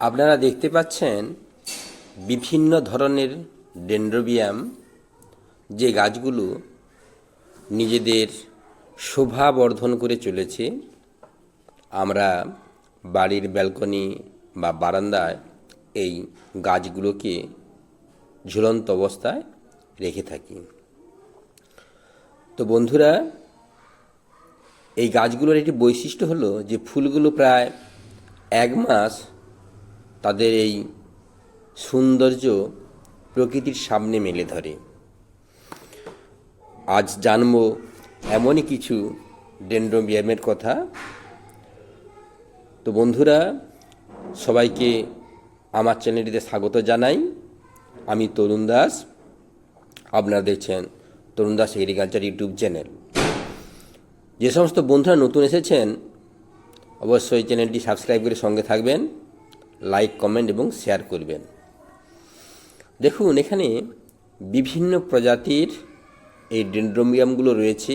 আপনারা দেখতে পাচ্ছেন বিভিন্ন ধরনের ডেন্ড্রোবিয়াম, যে গাছগুলো নিজেদের শোভা বর্ধন করে চলেছে। আমরা বাড়ির ব্যালকনি বা বারান্দায় এই গাছগুলোকে ঝুলন্ত অবস্থায় রেখে থাকি। তো বন্ধুরা, এই গাছগুলোর একটি বৈশিষ্ট্য হলো যে ফুলগুলো প্রায় এক মাস তাদের এই সৌন্দর্য প্রকৃতির সামনে মেলে ধরে। আজ জানব এমনই কিছু ডেন্ড্রোবিয়ামের কথা। তো বন্ধুরা, সবাইকে আমার চ্যানেলটিতে স্বাগত জানাই। আমি তরুণ দাস। আপনারা দেখছেন Tarun Das agriculture YouTube channel. যে সমস্ত বন্ধুরা নতুন এসেছেন, অবশ্যই চ্যানেলটি সাবস্ক্রাইব করে সঙ্গে থাকবেন। লাইক কমেন্ট এবং শেয়ার করবেন। দেখুন, এখানে বিভিন্ন প্রজাতির এই ডেন্ড্রোমিয়ামগুলো রয়েছে।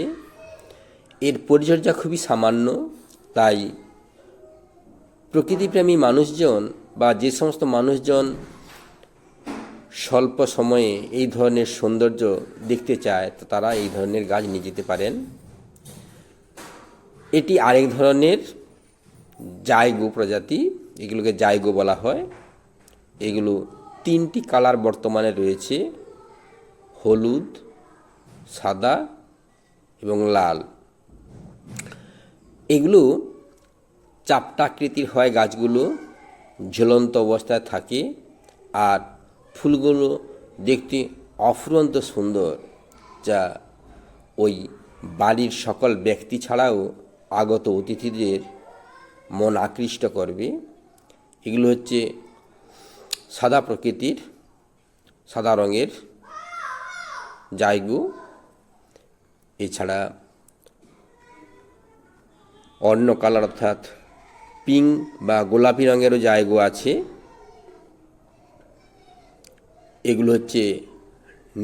এর পরিচর্যা খুবই সামান্য, তাই প্রকৃতিপ্রেমী মানুষজন বা যে সমস্ত মানুষজন স্বল্প সময়ে এই ধরনের সৌন্দর্য দেখতে চায়, তো তারা এই ধরনের গাছ নিয়ে যেতে পারেন। এটি আরেক ধরনের জায়গো প্রজাতি। এগুলোকে জায়গো বলা হয়। এগুলো তিনটি কালার বর্তমানে রয়েছে, হলুদ, সাদা এবং লাল। এগুলো চাপটাকৃতির হয় গাছগুলো, ঝুলন্ত অবস্থায় থাকে আর ফুলগুলো দেখতে অফুরন্ত সুন্দর, যা ওই বাড়ির সকল ব্যক্তি ছাড়াও আগত অতিথিদের মন আকৃষ্ট করবে। এগুলো হচ্ছে সাদা প্রকৃতির, সাদা রঙের জায়গু। এছাড়া অন্য কালার অর্থাৎ পিঙ্ক বা গোলাপি রঙেরও জায়গা আছে। এগুলো হচ্ছে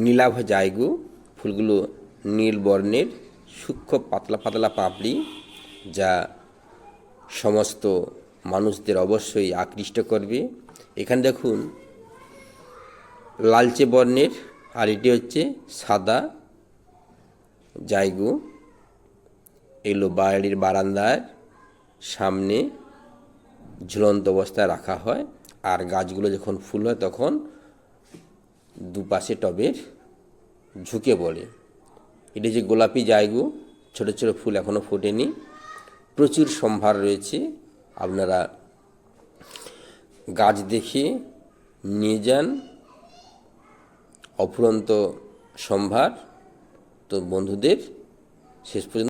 নীলাভ জায়গু, ফুলগুলো নীল বর্ণের, সূক্ষ্ম পাতলা পাতলা পাপড়ি যা সমস্ত মানুষদের অবশ্যই আকৃষ্ট করবে। এখানে দেখুন, লালচে বর্ণের আর এটি হচ্ছে সাদা জায়গু। এগুলো বাড়ির বারান্দার সামনে ঝুলন্ত অবস্থায় রাখা হয় আর গাছগুলো যখন ফুল হয় তখন দুপাশে টবের ঝুঁকে পড়ে। এটি যে গোলাপি জায়গু, ছোট ছোট ফুল এখনও ফোটেনি। প্রচুর সম্ভার রয়েছে। আপনারা গাছ দেখি নিয়ে যান। অফুরন্ত সম্ভার। তো বন্ধুদের শেষ পর্যন্ত